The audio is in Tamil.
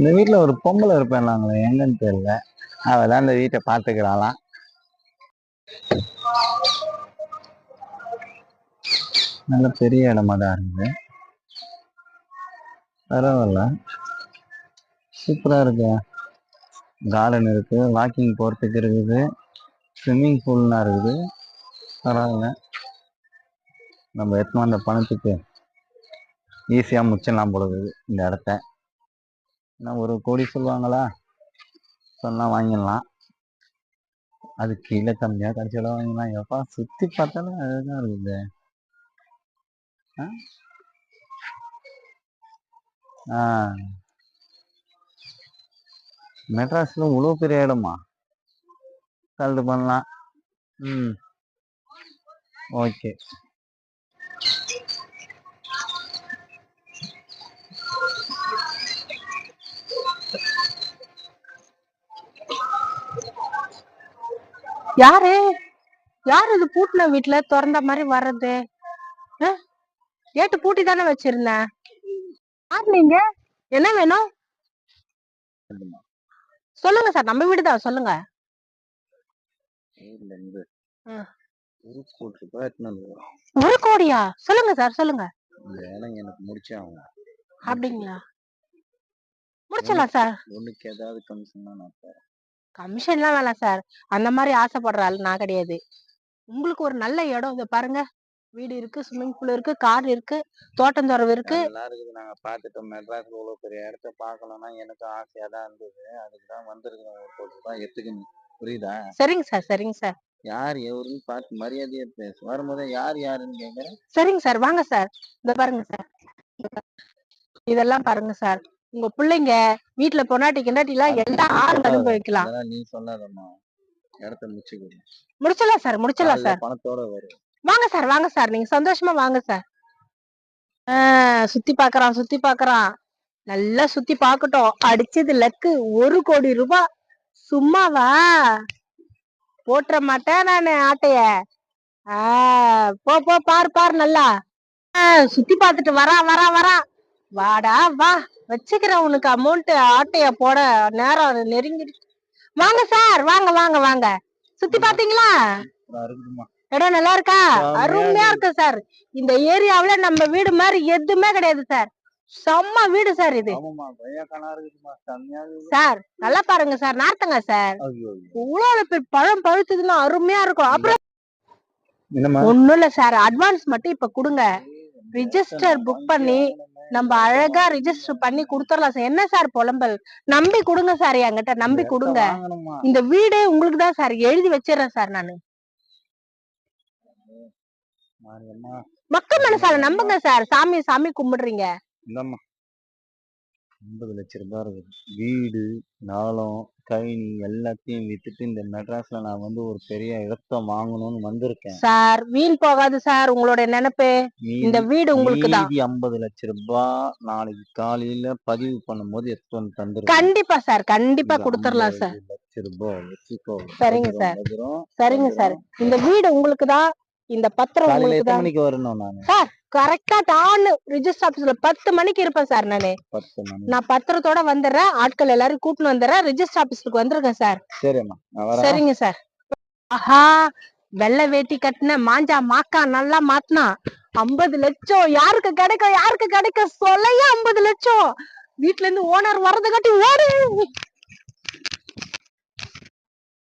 இந்த வீட்டில் ஒரு பொம்பளை இருப்பேன் நாங்களே எங்கன்னு தெரியல. அவள் தான் இந்த வீட்டை பார்த்துக்கிறாளாம் நல்ல பெரிய இடமா தான் இருக்குது. பரவாயில்ல. சூப்பரா இருக்கு. கார்டன் இருக்கு வாக்கிங் போறதுக்கு இருக்குது. ஸ்விம்மிங் பூல்லாம் இருக்குது. பரவாயில்ல. நம்ம எத்தனை அந்த பணத்துக்கு ஈஸியாக முடிச்சிடலாம் போடுது இந்த இடத்த. என்ன ஒரு கோடி சொல்லுவாங்களா? சொன்னால் வாங்கிடலாம். அது கீழே கம்மியாக கடைசியில் வாங்கிடலாம் எப்பா சுற்றி பார்த்தாலும் அதுதான் இருக்குது. ஆ? மெட்ராஸில் இவ்வளோ பெரிய இடமா? கல்டு பண்ணலாம் ம். ஓகே. யாரு? யார் இது பூட்டின வீட்டுல திறந்த மாதிரி வர்றது? கேட்டு பூட்டி தானே வச்சிருந்தேன் யார் நீங்க? என்ன வேணும்? சொல்லுங்க. சார் நம்ம வீடு தான் சொல்லுங்க. ஒரு கோடியா? சொல்லுங்க சார் சொல்லுங்க. எனக்கு முடிச்சே ஆகும் அப்படிங்களா? முடிச்சிடலாம் சார். ஒண்ணுக்கு ஏதாவது கமிஷன் நான் தரேன். கமிஷன்லாம் வேணாம் சார். அந்த மாதிரி ஆசைப்படுற ஆள் நான் கிடையாது. உங்களுக்கு ஒரு நல்ல இடம் இதை பாருங்க. வீடு இருக்கு ஸ்விம்மிங் பூல் இருக்கு கார் இருக்கு தோட்டந்தொரவு இருக்கு. நல்லா இருக்குது. நாங்க பார்த்துட்டோம். மெட்ராஸ்ல இவ்வளவு பெரிய இடத்த பார்க்கணும்னா எனக்கு ஆசையா தான் இருந்தது. அதுக்கு தான் வந்திருக்கிறோம். ஒரு கோடி ரூபாய் எடுத்துக்கணும். புரியுதா? சரிங்க சார். சரிங்க சார். யார் எவருன்னு பார்த்து மரியாதையா பேசு. வரும்போதே யார் யாருன்னு கேக்குறேன் சரிங்க சார். வாங்க சார். இந்த பாருங்க சார். இதெல்லாம் பாருங்க சார். உங்க பிள்ளைங்க வீட்டுல பொண்டாட்டி கிண்டாட்டி எல்லாம் எல்லா ஆள் அனுபவிக்கலாம். நீ சொல்லாதம்மா. இடத்த முடிச்சுக்கணும் முடிச்சிடலாம் சார் முடிச்சிடலாம் சார். பணத்தோட வரும் வாங்க சார் வாங்க சார். நீங்க சந்தோஷமா வாங்க சார். சுத்தி பாக்குறான் சுத்தி பாக்குறான். நல்லா சுத்தி பாக்கட்டும். அடிச்சது லக்கு ஒரு கோடி ரூபாய் சும்மாவா? போட்டுற மாட்டேன் நானு ஆட்டைய. ஆஹ் போ போ பாரு பாரு நல்லா. சுத்தி பார்த்துட்டு வரான் வரான் வரான் வாடா வா. வச்சுக்கிறேன் உனக்கு அமௌண்ட் ஆட்டைய போட நேரம் நெருங்கிடுச்சு வாங்க சார் வாங்க வாங்க வாங்க. சுத்தி பாத்தீங்களா? இடம் நல்லா இருக்கா? அருமையா இருக்கு சார் இந்த ஏரியாவுல நம்ம வீடு மாதிரி எதுவுமே கிடையாது சார் செம்ம வீடு சார் இது. சார் நல்லா பாருங்க சார் நார்த்தங்க சார் இவ்வளவு பழம் பழுத்ததுன்னா அருமையா இருக்கும். அப்புறம் ஒண்ணும் இல்ல சார் அட்வான்ஸ் மட்டும் இப்ப கொடுங்க. Register book பண்ணி நம்ம அழகா ரிஜிஸ்டர் பண்ணி கொடுத்துடலாம் சார். என்ன சார் புலம்பல்? நம்பி கொடுங்க சார் என்கிட்ட. நம்பி கொடுங்க. இந்த வீடே உங்களுக்கு தான் சார். எழுதி வச்சிடுறேன் சார் நானு. மக்கள் மனசால நம்புங்க சார். சாமி சாமி கும்பிடுறீங்க. ஐம்பது லட்ச ரூபாய் இருக்குது. வீடு நாளம் கைனி எல்லாத்தையும் வித்துட்டு இந்த மெட்ராஸ்ல நான் வந்து ஒரு பெரிய இடத்த வாங்கணும்னு வந்திருக்கேன். சார் வீண் போகாது சார் உங்களுடைய நினைப்பு. இந்த வீடு உங்களுக்கு தான். ஐம்பது லட்ச ரூபாய் நாளைக்கு காலையில பதிவு பண்ணும்போது எடுத்து வந்து தந்துருக்கேன் கண்டிப்பா சார் கண்டிப்பா கொடுத்துடலாம் சார். லட்ச ரூபாய் வச்சுக்கோ. சரிங்க சார். சரிங்க சார். இந்த வீடு உங்களுக்கு தான் இந்த பத்திரம் உங்களுக்கு தான். மணிக்கு வரணும் நானு? சார் கரெக்டா டான்னு ரிஜிஸ்டர் ஆபீஸ்ல பத்து மணிக்கு இருப்பேன் சார் நானு. நான் பத்திரத்தோட வந்துடுறேன். ஆட்கள் எல்லாரும் கூட்டின்னு வந்துடுறேன். ரிஜிஸ்டர் ஆபீஸ்க்கு வந்துருங்க சார் சரிங்க சார் ஆஹா வெள்ளை வேட்டி கட்டின மாஞ்சா மாக்கா நல்லா மாத்தினா ஐம்பது லட்சம். யாருக்கு கிடைக்கும்? யாருக்கு கிடைக்கும்? சொல்லையே ஐம்பது லட்சம். வீட்ல இருந்து ஓனர் வரது காட்டி ஓடு.